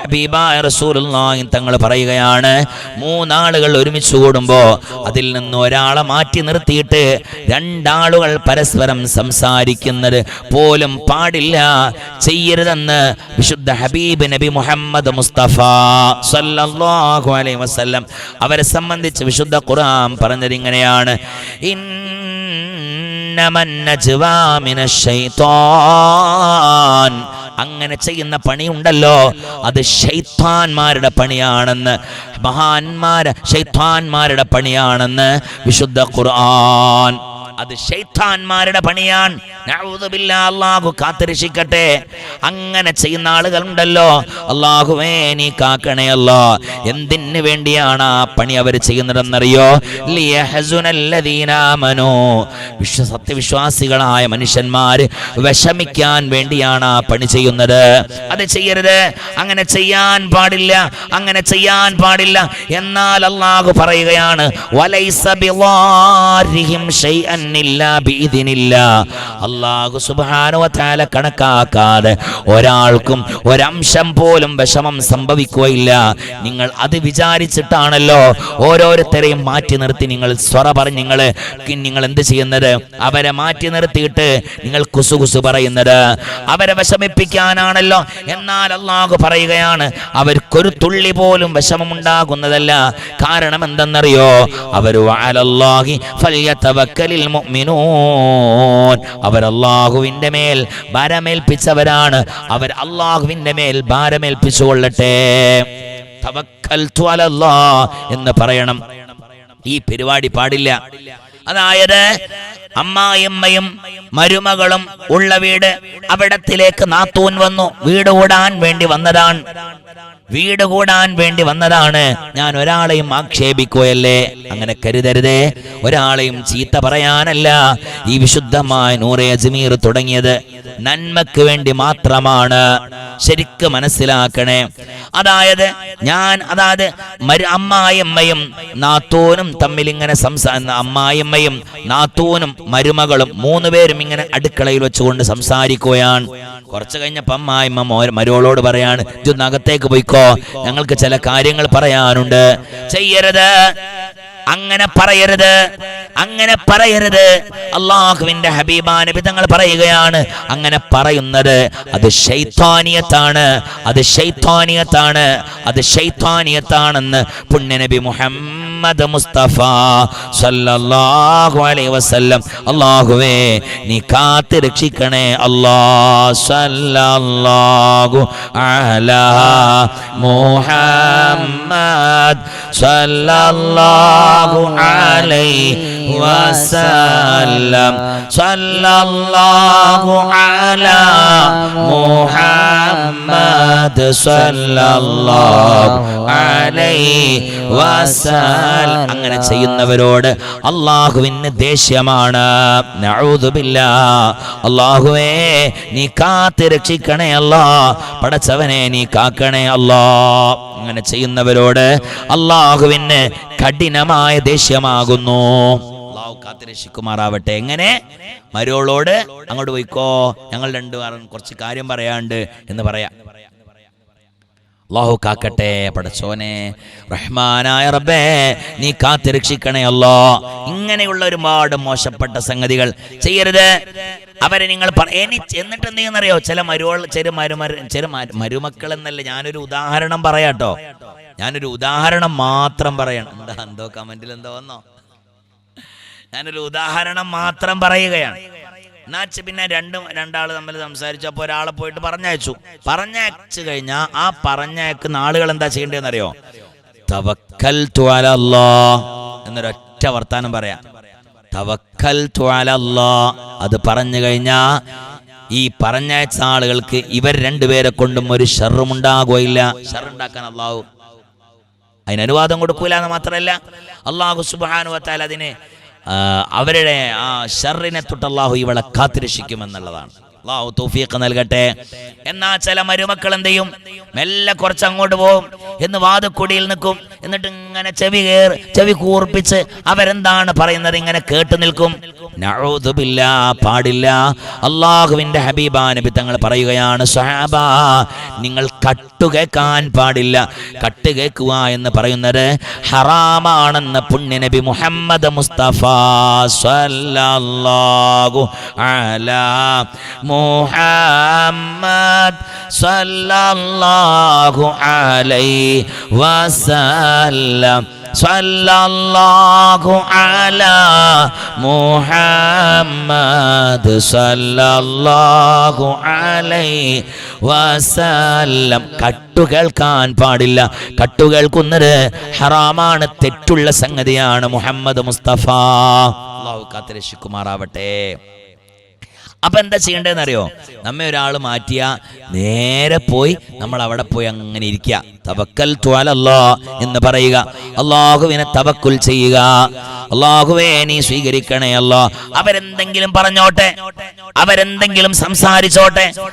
ഹബീബായ റസൂലുള്ളാഹി തങ്ങൾ പറയുകയാണ് മൂന്നാളുകൾ ഒരുമിച്ച് കൂടുമ്പോ അതിൽ നിന്ന് ഒരാളെ മാറ്റി നിർത്തിയിട്ട് രണ്ടാളുകൾ പരസ്പരം സംസാരിക്കുന്നത് പോലും പാടില്ല. ചെയ്യരുതെന്ന് വിശുദ്ധ ഹബീബ് നബി മുഹമ്മദ് മുസ്തഫ സല്ലല്ലാഹു അലൈഹി വസല്ലം അവരെ സംബന്ധിച്ച് വിശുദ്ധ ഖുർആൻ പറഞ്ഞത് ഇങ്ങനെയാണ്. ഇന്നമൻ അങ്ങനെ ചെയ്യുന്ന പണിയുണ്ടല്ലോ. അത് ഷെയ്ത്താൻമാരുടെ പണിയാണെന്ന് മഹാന്മാര് ഷെയ്ത്താൻമാരുടെ പണിയാണെന്ന് വിശുദ്ധ ഖുർആൻ അത് ഷെയ്ത്താൻമാരുടെ പണിയാൻ നഊദുബില്ലാ, അള്ളാഹു കാത്തിരക്ഷിക്കട്ടെ. അങ്ങനെ ചെയ്യുന്ന ആളുകളുണ്ടല്ലോ. അള്ളാഹുവേ നീ കാക്കണേ എന്തിന് വേണ്ടിയാണ് ആ പണി അവർ ചെയ്യുന്നതെന്നറിയോ? സത്യവിശ്വാസികളായ മനുഷ്യന്മാര് വിഷമിക്കാൻ വേണ്ടിയാണ് ആ പണി ചെയ്യുന്നത്. അത് ചെയ്യരുത്. അങ്ങനെ ചെയ്യാൻ പാടില്ല. അങ്ങനെ ചെയ്യാൻ പാടില്ല. എന്നാൽ അള്ളാഹു പറയുകയാണ് വലൈസ ബിവാരിഹിം. അള്ളാഹു സുബ്ഹാനഹു വ കണക്കാക്കാതെ ഒരാൾക്കും ഒരംശം പോലും വിഷമം സംഭവിക്കുകയില്ല. നിങ്ങൾ അത് വിചാരിച്ചിട്ടാണല്ലോ ഓരോരുത്തരെയും മാറ്റി നിർത്തി നിങ്ങൾ സ്വറ പറഞ്ഞ് നിങ്ങൾ നിങ്ങൾ എന്ത് ചെയ്യുന്നത്? അവരെ മാറ്റി നിർത്തിയിട്ട് നിങ്ങൾ കുസുകുസു പറയുന്നത്. അവരെ വിഷമിപ്പിക്കാനാണല്ലോ. എന്നാൽ അള്ളാഹു പറയുകയാണ് അവർക്കൊരു തുള്ളി പോലും വിഷമമുണ്ടാകുന്നതല്ല കാരണം എന്തെന്നറിയോ? അവർ ഫല്യതവക്കലിൽ മുഅ്മിനൂൻ. അവർ അള്ളാഹുവിന്റെ മേൽ ഭാരമേൽപ്പിച്ചവരാണ്. അവർ അള്ളാഹുവിന്റെ മേൽ ഭാരമേൽപ്പിച്ചുകൊള്ളട്ടെ എന്ന് പറയണം. ഈ പരിപാടി പാടില്ല. അതായത് അമ്മായിയമ്മയും മരുമകളും ഉള്ള വീട് അവിടത്തിലേക്ക് നാത്തൂൻ വന്നു. വീട് ഓടാൻ വേണ്ടി വന്നതാണ്. വീട് കൂടാൻ വേണ്ടി വന്നതാണ്. ഞാൻ ഒരാളെയും ആക്ഷേപിക്കുകയല്ലേ? അങ്ങനെ കരുതരുതേ. ഒരാളെയും ചീത്ത പറയാനല്ല. ഈ വിശുദ്ധമായ നൂറെ അജ്മീർ തുടങ്ങിയത് നന്മക്ക് വേണ്ടി മാത്രമാണ്. ശരിക്ക് മനസ്സിലാക്കണേ. അതായത് ഞാൻ അതായത് അമ്മായിയമ്മയും നാത്തൂനും തമ്മിൽ ഇങ്ങനെ സംസാ അമ്മായിയമ്മയും നാത്തൂനും മരുമകളും മൂന്ന് പേരും ഇങ്ങനെ അടുക്കളയിൽ വെച്ചുകൊണ്ട് സംസാരിക്കുകയാണ്. കുറച്ച് കഴിഞ്ഞപ്പോ അമ്മായിമ്മ മോ- മരുവളോട് പറയാണ് ഇതൊന്നകത്തേക്ക് പോയിക്കോ. ഞങ്ങൾക്ക് ചില കാര്യങ്ങൾ പറയാനുണ്ട്. ചെയ്യരുത്. അങ്ങനെ പറയരുത്. അങ്ങനെ പറയരുത്. അള്ളാഹുവിന്റെ ഹബീബാനുഭിതങ്ങൾ പറയുകയാണ് അങ്ങനെ പറയുന്നത് അത് ശൈത്വാനിയത്താണ് അത് ശൈത്വാനിയത്താണ് അത് ശൈത്വാനിയത്താണെന്ന് പുണ്യനബി മുഹമ്മദ് മുസ്തഫ സല്ലല്ലാഹു അലൈഹി വസല്ലം. അല്ലാഹുവേ നീ കാത്ത് രക്ഷിക്കണേ. അല്ലാ സല്ലല്ലാഹു അലാ മുഹമ്മദ് സല്ലല്ലാഹു അലൈഹി വസല്ലം സല്ലല്ലാഹു അലാ മുഹമ്മദ് الله അലൈഹി വസല്ലം. അങ്ങനെ ചെയ്യുന്നവരോട് അള്ളാഹുവിന് ദേഷ്യമാണ്. നഊദുബില്ലാ അള്ളാഹുവേ നീ കാത്ത് രക്ഷിക്കണേ അല്ലാ. പടച്ചവനെ നീ കാക്കണേ അല്ലാ. അങ്ങനെ ചെയ്യുന്നവരോട് അള്ളാഹുവിന് കഠിനമായ ദേഷ്യമാകുന്നു. അള്ളാഹു കാത്തിരക്ഷിക്കുമാറാവട്ടെ. എങ്ങനെ? മരുവളോട് അങ്ങോട്ട് പോയിക്കോ. ഞങ്ങൾ രണ്ടുപേരും കുറച്ച് കാര്യം പറയാണ്ട് എന്ന് പറയാം. അള്ളാഹു കാക്കട്ടെ പടച്ചോനെ. റഹ്മാനായ റബ്ബേ നീ കാത്തിരക്ഷിക്കണേ അല്ലോ ഇങ്ങനെയുള്ള ഒരുപാട് മോശപ്പെട്ട സംഗതികൾ ചെയ്യരുത്. അവരെ നിങ്ങൾ എനി എന്നിട്ട് എന്ത് ചില മരുവൾ ചെറു മരുമര ചെറു മരു- മരുമക്കൾ എന്നല്ല ഞാനൊരു ഉദാഹരണം പറയാട്ടോ. ഞാനൊരു ഉദാഹരണം മാത്രം പറയണം. എന്താ എന്തോ കമന്റിൽ എന്തോ വന്നോ? ഞാനൊരു ഉദാഹരണം മാത്രം പറയുകയാണ്. എന്നാച്ച് പിന്നെ രണ്ടും രണ്ടാൾ തമ്മിൽ സംസാരിച്ചപ്പോൾ ഒരാളെ പോയിട്ട് പറഞ്ഞയച്ചു. പറഞ്ഞയച്ചു കഴിഞ്ഞാൽ ആ പറഞ്ഞയക്കുന്ന ആളുകൾ എന്താ ചെയ്യേണ്ടതെന്നറിയോ? തവക്കൽ എന്നൊരൊറ്റ വർത്താനം പറയാ. തവക്കൽ തുവാലല്ലോ അത് പറഞ്ഞു കഴിഞ്ഞാ ഈ പറഞ്ഞയച്ച ആളുകൾക്ക് ഇവർ രണ്ടുപേരെ കൊണ്ടും ഒരു ഷെറുമുണ്ടാകുകയില്ല ഷെറുണ്ടാക്കാൻ അള്ളാഹു അതിന് അനുവാദം കൊടുക്കൂല എന്ന് മാത്രമല്ല. അള്ളാഹു സുബാനുവത്താൽ അതിനെ അവരുടെ ആ ഷറിനെ തൊട്ട് അള്ളാഹു ഇവളെ കാത്തിരക്ഷിക്കുമെന്നുള്ളതാണ്. അള്ളാഹു തൗഫീഖ് നൽകട്ടെ. എന്നാ ചില മരുമക്കൾ എന്ത് ചെയ്യും? മെല്ലെ കുറച്ച് അങ്ങോട്ട് പോകും എന്ന് വാതക്കുടിയിൽ നിൽക്കും. എന്നിട്ട് ഇങ്ങനെ ചെവി കേർ ചെവി കൂർപ്പിച്ച് അവരെന്താണ് പറയുന്നത്? ഇങ്ങനെ കേട്ടു നിൽക്കും. പാടില്ല. അള്ളാഹുവിന്റെ ഹബീബാ തങ്ങൾ പറയുകയാണ് സഹാബ നിങ്ങൾ കട്ടു കേൾക്കാൻ പാടില്ല. കട്ട് കേൾക്കുക എന്ന് പറയുന്നത് ഹറാമാണെന്ന് പുണ്യ നബി മുഹമ്മദ് മുസ്തഫ സല്ലല്ലാഹു അലാ മുഹമ്മദ് സല്ലല്ലാഹു അലൈഹി വസല്ലം സല്ലല്ലാഹു അലാ മുഹമ്മദ് സല്ലല്ലാഹു അലൈഹി വസല്ലം കട്ടുകേൾക്കാൻ പാടില്ല. കട്ടുകേൾക്കുന്നത് ഹറാമാണ്. തെറ്റുള്ള സംഗതിയാണ് മുഹമ്മദ് മുസ്തഫ. അള്ളാഹു കാത്തിരക്ഷിക്കുമാറാവട്ടെ. അപ്പൊ എന്താ ചെയ്യേണ്ടതെന്ന് അറിയോ നമ്മെ ഒരാൾ മാറ്റിയ നേരെ പോയി നമ്മൾ അവിടെ പോയി അങ്ങനെ ഇരിക്കുക തവക്കൽ ത്വാലല്ലോ എന്ന് പറയുക. അള്ളാഹുവിനെ തവക്കുൽ ചെയ്യുക. അള്ളാഹുവേ നീ സ്വീകരിക്കണേ അല്ലോ. അവരെന്തെങ്കിലും പറഞ്ഞോട്ടെ? അവരെന്തെങ്കിലും സംസാരിച്ചോട്ടെ?